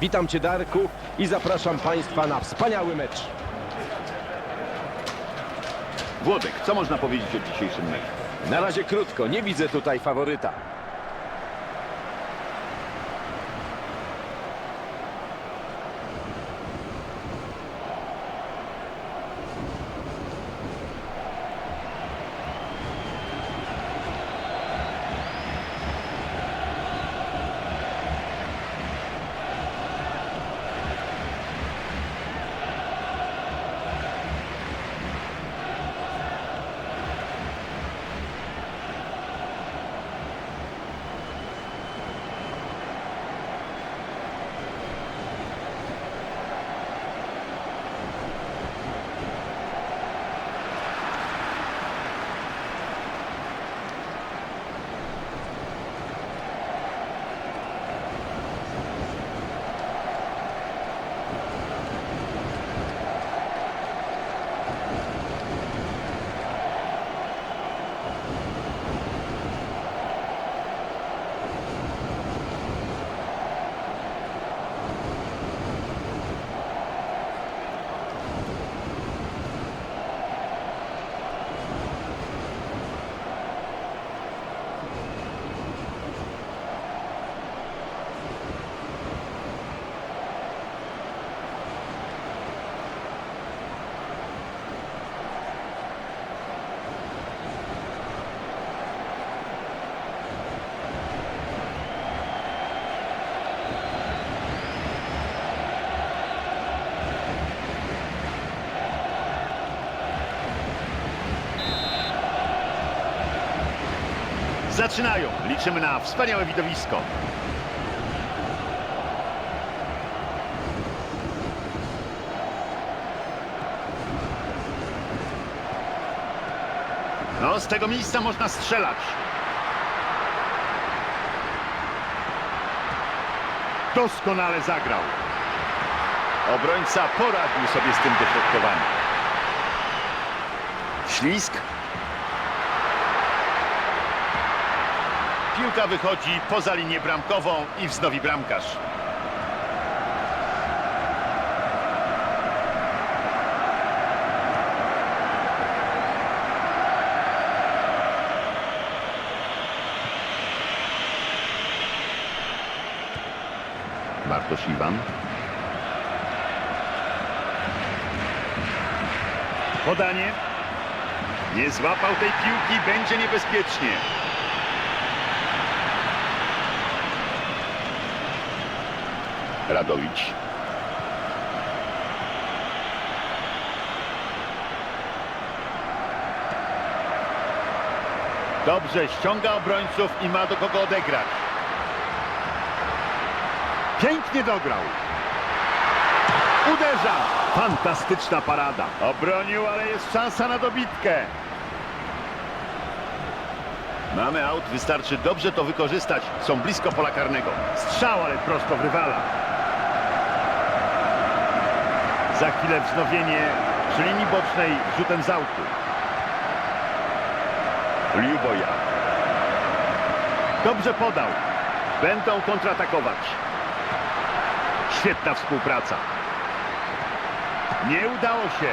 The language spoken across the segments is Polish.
Witam Cię Darku i zapraszam Państwa na wspaniały mecz. Włodek, co można powiedzieć o dzisiejszym meczu? Na razie krótko, nie widzę tutaj faworyta. Zaczynają. Liczymy na wspaniałe widowisko. No, z tego miejsca można strzelać. Doskonale zagrał. Obrońca poradził sobie z tym dośrodkowaniem. Ślisk. Piłka wychodzi poza linię bramkową i wznowi bramkarz. Bartosz Iwan. Podanie. Nie złapał tej piłki, będzie niebezpiecznie. Radowicz. Dobrze, ściąga obrońców i ma do kogo odegrać. Pięknie dograł. Uderza. Fantastyczna parada. Obronił, ale jest szansa na dobitkę. Mamy aut, wystarczy dobrze to wykorzystać. Są blisko pola karnego. Strzał, ale prosto w rywala. Za chwilę wznowienie przy linii bocznej rzutem z autu. Liuboja. Dobrze podał. Będą kontratakować. Świetna współpraca. Nie udało się.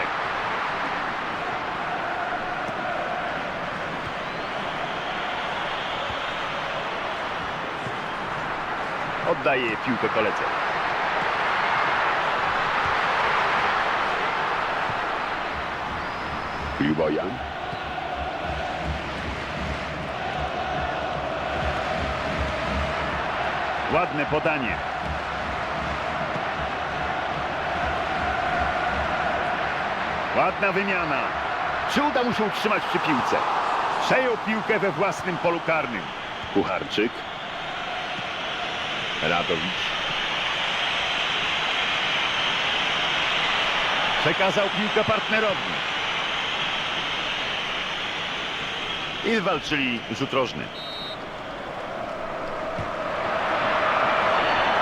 Oddaje piłkę koledze. Liuboja. Ładne podanie. Ładna wymiana. Czy uda mu się utrzymać przy piłce? Przejął piłkę we własnym polu karnym. Kucharczyk. Radowicz. Przekazał piłkę partnerowi. I walczyli rzut rożny.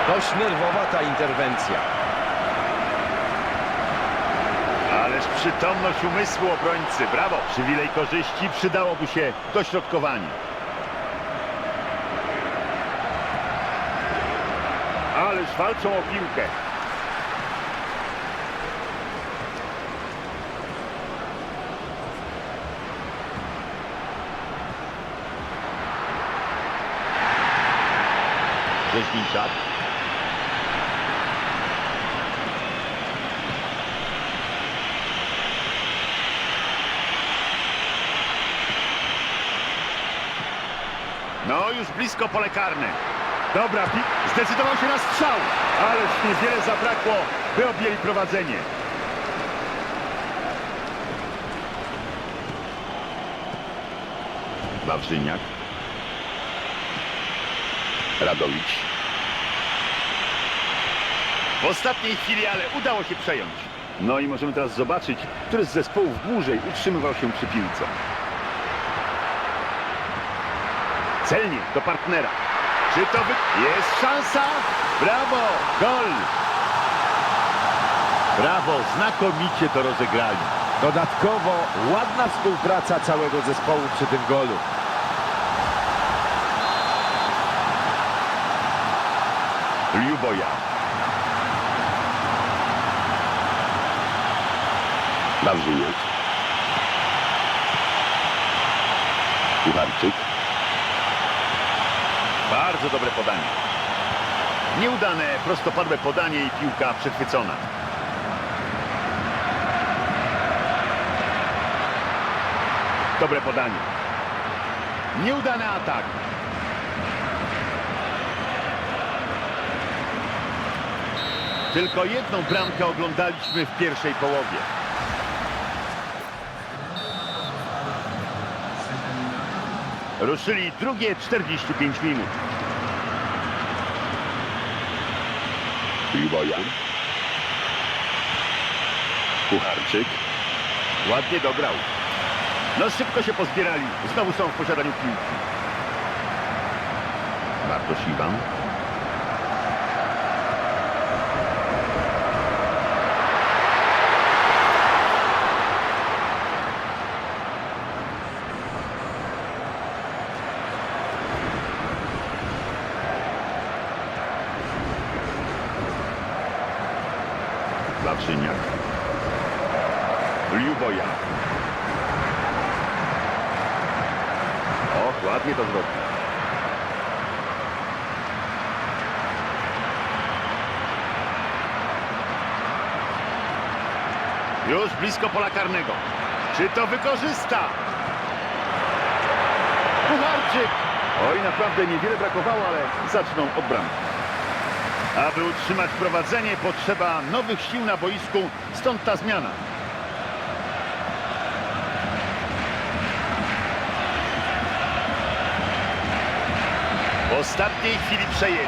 Dość nerwowa ta interwencja. Ależ przytomność umysłu obrońcy. Brawo. Przywilej korzyści przydałoby się dośrodkowanie. Ale ależ walczą o piłkę. Rzeźniczak. No, już blisko pole karne. Dobra, zdecydował się na strzał, ależ niewiele zabrakło, by objęli prowadzenie. Wawrzyniak. Radowicz. W ostatniej chwili, ale udało się przejąć. No i możemy teraz zobaczyć, który z zespołów dłużej utrzymywał się przy piłce. Celnie do partnera. Czy to wy... Jest szansa? Brawo! Gol! Brawo! Znakomicie to rozegrali. Dodatkowo ładna współpraca całego zespołu przy tym golu. Liuboja. Wawrzyniak. Kucharczyk. Bardzo dobre podanie. Nieudane, prostopadłe podanie i piłka przechwycona. Dobre podanie. Nieudany atak. Tylko jedną bramkę oglądaliśmy w pierwszej połowie. Ruszyli drugie 45 minut. Piwojan. Kucharczyk. Ładnie dograł. No szybko się pozbierali. Znowu są w posiadaniu piłki. Bartosz Iwan. Wawrzyniak. Liuboja. O, ładnie to zrobił. Już blisko pola karnego. Czy to wykorzysta? Pucharczyk! Oj, naprawdę niewiele brakowało, ale zaczną od bramki. Aby utrzymać prowadzenie potrzeba nowych sił na boisku, stąd ta zmiana. W ostatniej chwili przejęli.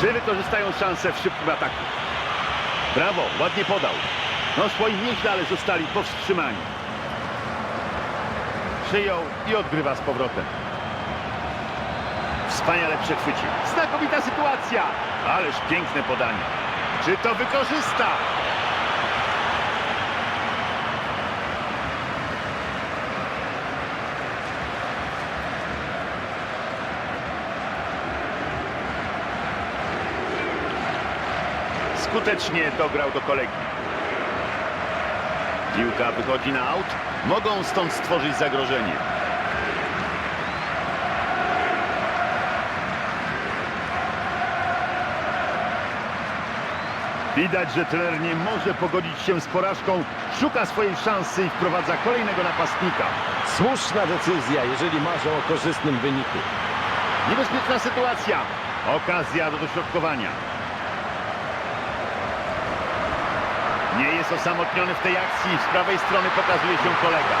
Czy wykorzystają szansę w szybkim ataku? Brawo, ładnie podał. No szło im nieźle, ale zostali powstrzymani. Przyjął i odgrywa z powrotem. Wspaniale przechwycił. Znakomita sytuacja. Ależ piękne podanie. Czy to wykorzysta? Skutecznie dograł do kolegi. Piłka wychodzi na aut. Mogą stąd stworzyć zagrożenie. Widać, że trener nie może pogodzić się z porażką, szuka swojej szansy i wprowadza kolejnego napastnika. Słuszna decyzja, jeżeli marzą o korzystnym wyniku. Niebezpieczna sytuacja. Okazja do dośrodkowania. Nie jest osamotniony w tej akcji. Z prawej strony pokazuje się kolega.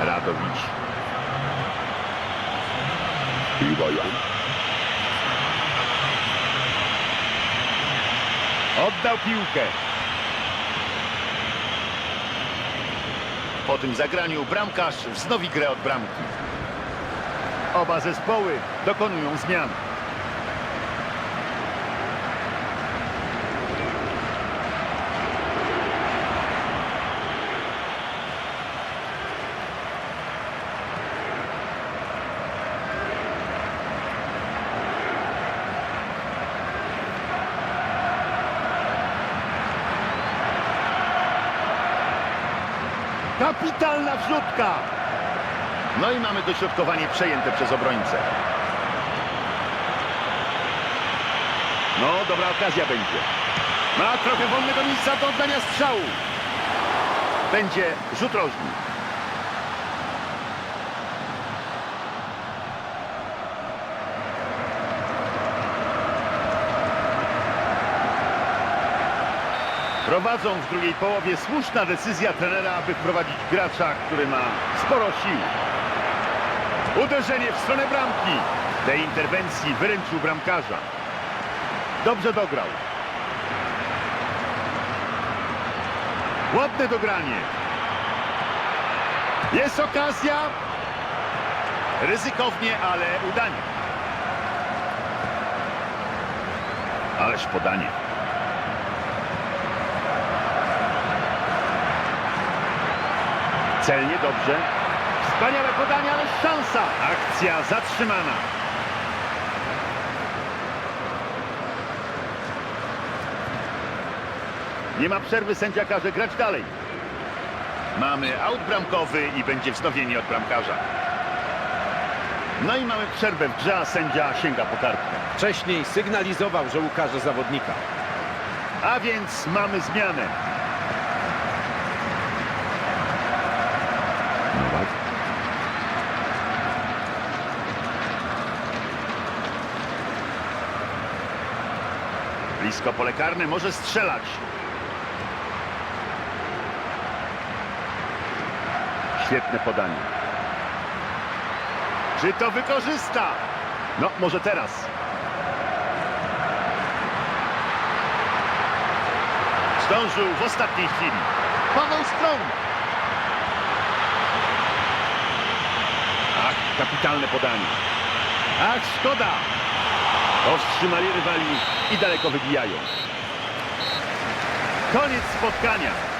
Radowicz. Piwojan. Oddał piłkę. Po tym zagraniu bramkarz wznowi grę od bramki. Oba zespoły dokonują zmian. Kapitalna wrzutka! No i mamy dośrodkowanie przejęte przez obrońcę. No, dobra okazja będzie. Ma trochę wolnego miejsca do oddania strzału. Będzie rzut rożny. Prowadzą w drugiej połowie słuszna decyzja trenera, aby wprowadzić gracza, który ma sporo sił. Uderzenie w stronę bramki. Tej interwencji wyręczył bramkarza. Dobrze dograł. Ładne dogranie. Jest okazja. Ryzykownie, ale udanie. Ależ podanie. Celnie dobrze. Wspaniałe podanie, ale szansa. Akcja zatrzymana. Nie ma przerwy, sędzia każe grać dalej. Mamy aut bramkowy i będzie wznowienie od bramkarza. No i mamy przerwę w grze, a sędzia sięga po kartkę. Wcześniej sygnalizował, że ukaże zawodnika. A więc mamy zmianę. Nowak. Blisko pole karne, może strzelać. Świetne podanie. Czy to wykorzysta? No, może teraz. Zdążył w ostatniej chwili. Paweł Strąg. Ach, kapitalne podanie. Ach, szkoda. Powstrzymali rywali i daleko wybijają. Koniec spotkania.